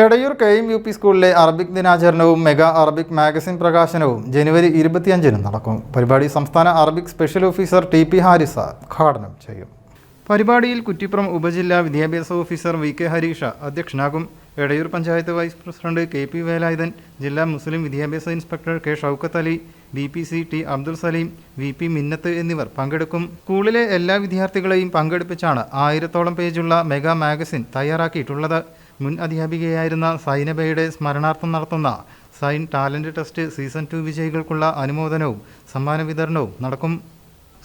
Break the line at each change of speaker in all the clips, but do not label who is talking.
Edayur K M U P സ്കൂളിലെ Arabic ദിനാചരണവും mega Arabic magazine പ്രകാശനവും ജനുവരി ഇരുപത്തിയഞ്ചിന് നടക്കും. പരിപാടി സംസ്ഥാന Arabic special officer T P Haris ഉദ്ഘാടനം ചെയ്യും. പരിപാടിയിൽ കുറ്റിപ്പുറം ഉപജില്ലാ വിദ്യാഭ്യാസ officer V K Harish അധ്യക്ഷനാകും. Edayur panchayat vice president K P Velayudhan ജില്ലാ മുസ്ലിം വിദ്യാഭ്യാസ inspector K Shoukath Ali B P C T Abdul Saleem V P Minnath എന്നിവർ പങ്കെടുക്കും. സ്കൂളിലെ എല്ലാ വിദ്യാർത്ഥികളെയും പങ്കെടുപ്പിച്ചാണ് ആയിരത്തോളം പേജുള്ള മെഗാ മാഗസിൻ തയ്യാറാക്കിയിട്ടുള്ളത്. മുൻ അധ്യാപികയായിരുന്ന സൈനബയുടെ സ്മരണാർത്ഥം നടത്തുന്ന Zain talent test season two വിജയികൾക്കുള്ള അനുമോദനവും സമ്മാന വിതരണവും നടക്കും.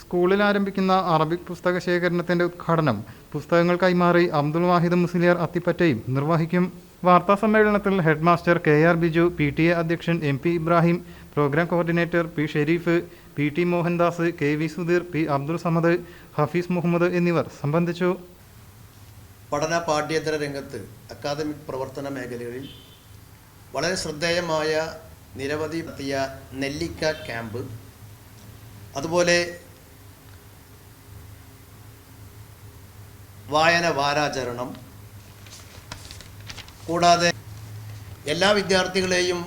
സ്കൂളിൽ ആരംഭിക്കുന്ന അറബിക് പുസ്തക ശേഖരണത്തിന്റെ ഉദ്ഘാടനം പുസ്തകങ്ങൾ കൈമാറി അബ്ദുൾ വാഹിദ് മുസ്ലിയാർ അത്തിപ്പറ്റയും നിർവഹിക്കും. വാർത്താ സമ്മേളനത്തിൽ headmaster K R Biju P T A അധ്യക്ഷൻ M P Ibrahim programme coordinator P Sherif P T Mohandas K V Sudheer P Abdul Samad Hafeez Muhammad എന്നിവർ സംബന്ധിച്ചു.
പഠന പാഠ്യേതര രംഗത്ത് അക്കാദമിക് പ്രവർത്തന മേഖലകളിൽ വളരെ ശ്രദ്ധേയമായ നിരവധി നടത്തിയ നെല്ലിക്ക ക്യാമ്പ് അതുപോലെ വായന വാരാചരണം കൂടാതെ എല്ലാ വിദ്യാർത്ഥികളെയും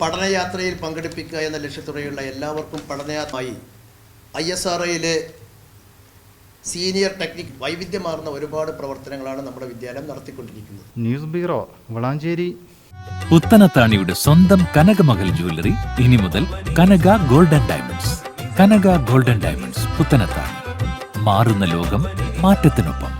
പഠനയാത്രയിൽ പങ്കെടുപ്പിക്കുക എന്ന ലക്ഷ്യത്തോടെയുള്ള എല്ലാവർക്കും പഠനയാത്രമായി I S R senior technique വൈവിധ്യമാർന്ന ഒരുപാട് പ്രവർത്തനങ്ങളാണ് നമ്മുടെ വിദ്യാലയം നടത്തിക്കൊണ്ടിരിക്കുന്നത്.
News bureau Valanchery.
പുത്തനത്താണിയുടെ സ്വന്തം കനകമകൽ ജ്വല്ലറി ഇനി മുതൽ Kanaka golden diamonds. Kanaka golden diamonds Puthanathani മാറുന്ന ലോകം മാറ്റത്തിനൊപ്പം.